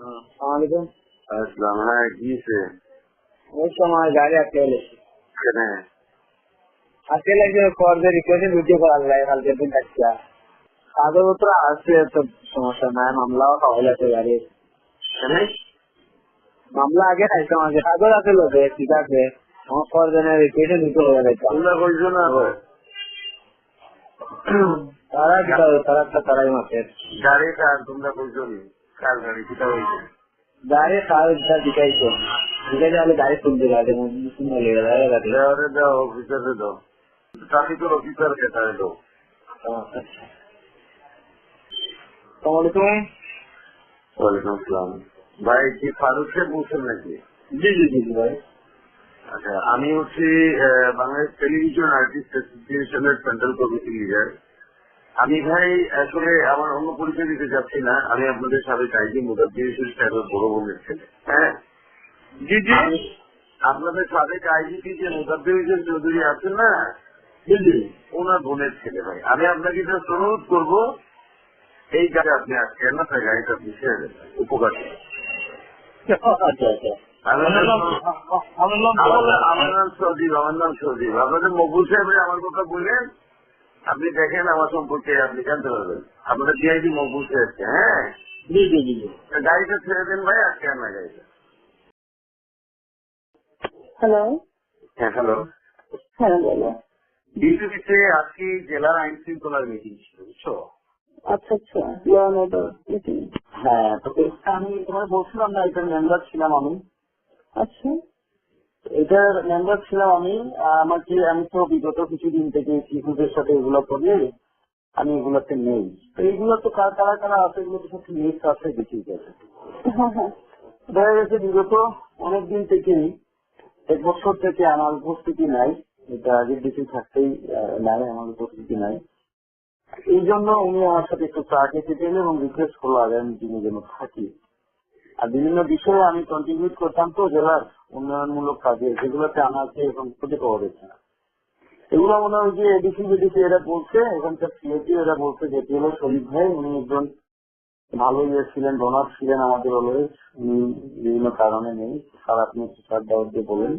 আসসালামাইকুম আসলাম হ্যাঁ গিয়েছে ওই সময় গাড়ি আটকে গেছে কেন আটকে লাগছে করবে রিকোয়েস্ট ভিডিও করার লাগে কালকে দিন থাকছে তো সমস্যা নাই মামলাও লাগছে গাড়ি কেন মামলা আগে খাইছে আমাকে কাগজ আছে লোকে ঠিক আছে আমার করবেনের রিকোয়েস্ট ভিডিও করে কইছো না তারা তারা তারাই মাসের গাড়ি কার তোমরা কইছো নি কার গাড়ি কিটা দিকাইছো আমি গাড়ি তুলতে গাড়ি শুনে লেগে যায় গাড়ি। ড্রাইভারে দাও অফিসারে দাও ট্রাফিকের দাও ওয়ালাইকুম আসসালাম। ভাই কি ফারুক বলছেন নাকি? জি জি জি ভাই। আচ্ছা আমি হচ্ছি বাংলাদেশ টেলিভিশন আর্টিস্ট অ্যাসোসিয়েশনের সেন্ট্রাল কমিটি লিডার আমি ভাই আসলে আমার অন্য পরিচয় দিতে যাচ্ছি না। আমি আপনাদের সাথে চাইছি সাহেবের বড় বোনের ছেলে। হ্যাঁ? জি জি। আমি আপনাদের সাবেক আইজিপি যে মুদাব্বির হোসেন চৌধুরী আছেন না? ওনার বোনের ছেলে ভাই। আমি আপনাকে জাস্ট অনুরোধ করব এই গাড়ি আপনি আজকে না তাই গাড়িটা আপনি ছেড়ে দেবেন উপকার আচ্ছা আচ্ছা। আমার নাম সজীব আমার নাম সজীব। আপনাদের মকবুল সাহেব আমার কথা বললেন? আপনি দেখেন আমার সম্পর্কে আপনি জানতে পারবেন। আপনাদের ডিআইডি মকবুল সাহেবকে হ্যাঁ? জি জি জি জি। গাড়িটা ছেড়ে দেন ভাই আজকে আর না গাড়িটা। হ্যালো? হ্যাঁ হ্যালো। হ্যাঁ বলো। ডিসিপিতে আজকে জেলার আইন শৃঙ্খলার মিটিং ছিল বুঝছ? আচ্ছা আচ্ছা। হ্যাঁ তো আমি তোমার বলছিলাম না এটার মেম্বার ছিলাম আমি। আচ্ছা। এটার মেম্বার ছিলাম আমি। আমাকে আমি তো বিগত কিছুদিন থেকে শিশুদের সাথে এগুলো করি, আমি এগুলোতে নেই। তো এইগুলো তো কার, কারা কারা আছে, এগুলো তো সব নেট আছে বেশি গেছে দেখা গেছে বিগত অনেকদিন থেকেই, এক বছর থেকে আমার উপস্থিতি নাই। এটা আগের দিকে থাকতেই নাই, আমার উপস্থিতি নাই। এই জন্য উনি আমার সাথে একটু চা খেতে পেলেন এবং রিকোয়েস্ট করল আগামী মিটিংয়ে যেন থাকি। আর বিভিন্ন বিষয়ে আমি কন্ট্রিবিউট করতাম তো জেলার উন্নয়নমূলক কাজে যেগুলোতে আমাকে এখন খুঁজে পাওয়া যাচ্ছে না। এগুলো মনে হয় যে এডিসি বিডিসি এরা বলছে এখানকার সিএপি এরা বলছে যে হলো শহীদ ভাই উনি একজন ভালো ইয়ে ছিলেন ডোনার ছিলেন আমাদের অলওয়েজ উনি বিভিন্ন কারণে নেই। স্যার আপনি একটু স্যার দাওয়াত দিয়ে বলেন।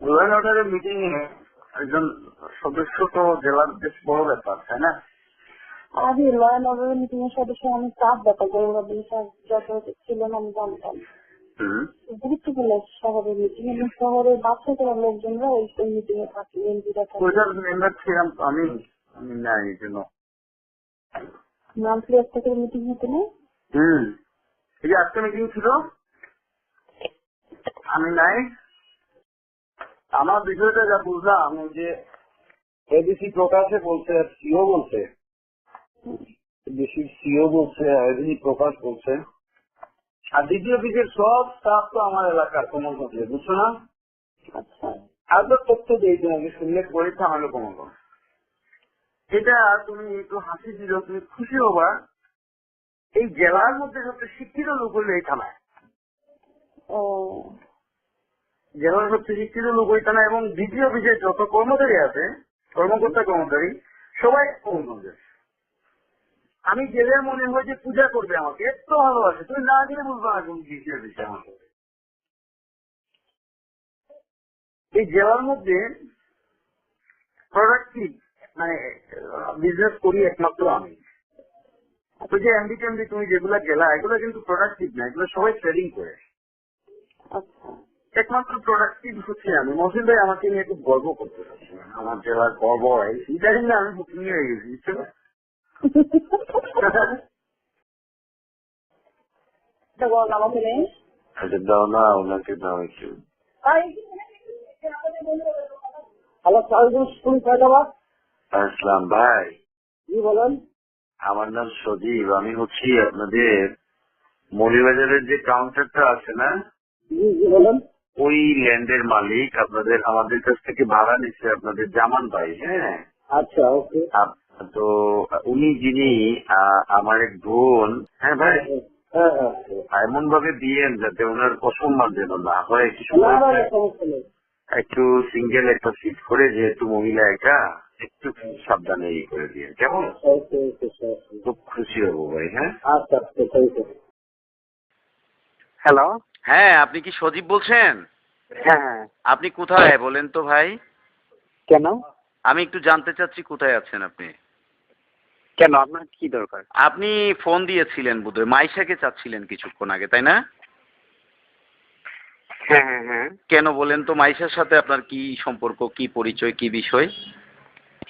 রয়্যাল অর্ডারের মিটিং একজন সদস্য তো জেলার বেশ বড় ব্যাপার তাই না? আগে লয়ন অর্ডারের মিটিং এর সদস্য আমি চাপ ব্যাপার গৌরব যত ছিলেন আমি জানতাম। গুরুত্বপূর্ণ শহরের মিটিং এবং শহরের বাচ্চা করা লোকজনরা ওই মিটিং এ থাকে এমপিরা থাকে। ওইটার মেম্বার ছিলাম আমি আমি নাই এই জন্য। মান্থলি একটা করে মিটিং হতে নেই হুম। এই যে আজকে মিটিং ছিল? আমি নাই। আমার বিষয়টা যা বুঝলাম যে এবিসি প্রকাশে বলছে সিও বলছে। এবিসি সিও বলছে এবিসি প্রকাশ বলছে। আর দ্বিতীয় দিকের সব স্টাফ তো আমার এলাকার কোমল মধ্যে বুঝছ না? আচ্ছা। আর তো তথ্য দিই তোমাকে শুনলে পরীক্ষা আমাকে কোমল এটা তুমি একটু হাসি দিল তুমি খুশি হবা। এই জেলার মধ্যে সবচেয়ে শিক্ষিত লোক হইল এই থানায়। ও। জেলার সবচেয়ে শিক্ষিত লোক ওই থানা এবং দ্বিতীয় অফিসে যত কর্মচারী আছে কর্মকর্তা কর্মচারী সবাই কর্মচারী আমি গেলে মনে হয় যে পূজা করবে আমাকে এত ভালোবাসে। তুমি না গেলে বুঝব না দ্বিতীয় অফিসে আমাকে। এই জেলার মধ্যে প্রোডাক্টিভ মানে বিজনেস করি একমাত্র আমি। তো যে এমডি টেমডি তুমি যেগুলা গেলা এগুলো কিন্তু প্রোডাক্টিভ না এগুলো সবাই ট্রেডিং করে। আচ্ছা। একমাত্র প্রোডাক্টিভ হচ্ছে আমি। মহসিন ভাই আমাকে নিয়ে একটু গর্ব করতে চাচ্ছি আমার জেলার গর্ব হয় কিন্তু আমি বুকিং হয়ে গেছি বুঝছ এটা বল আমাকে নেই আচ্ছা দাও না ওনাকে দাও একটু হ্যালো সাহেব স্কুল কয়টা বার আসলাম ভাই কি বলেন। আমার নাম সজীব। আমি হচ্ছি আপনাদের মৌলিবাজারের যে কাউন্টারটা আছে না? বলেন। ওই ল্যান্ডের মালিক আপনাদের আমাদের কাছ থেকে ভাড়া নিচ্ছে আপনাদের জামান ভাই হ্যাঁ? আচ্ছা ওকে। তো উনি যিনি আহ, আমার এক বোন হ্যাঁ ভাই? এমন ভাবে দিয়েন যাতে ওনার অসম্মান যেন না হয় কিছু একটু সিঙ্গেল একটা সিট করে যেহেতু মহিলা একা একটু সাবধানে ই করে দিয়ে কেমন? খুব খুশি হব ভাই হ্যাঁ? আচ্ছা আচ্ছা হ্যালো? হ্যাঁ আপনি কি সজীব বলছেন? হ্যাঁ হ্যাঁ। আপনি কোথায়? বলেন তো ভাই। কেন? আমি একটু জানতে চাচ্ছি কোথায় আছেন আপনি? কেন? আপনার কি দরকার? আপনি ফোন দিয়েছিলেন বোধহয় মাইশাকে চাচ্ছিলেন কিছুক্ষণ আগে তাই না? হ্যাঁ হ্যাঁ হ্যাঁ। কেন বলেন তো মাইশার সাথে আপনার কি সম্পর্ক কি পরিচয় কি বিষয়?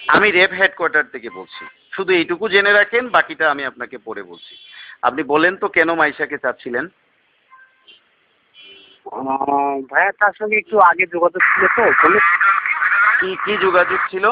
আমি রেপ হেডকোয়ার্টার থেকে বলছি। শুধু এইটুকু জেনে রাখেন বাকিটা আমি আপনাকে পরে বলছি। আপনি বলেন তো কেন মাইশাকে চাচ্ছিলেন? ভাইয়া তার সঙ্গে একটু আগে যোগাযোগ ছিল তো কি কি যোগাযোগ ছিল?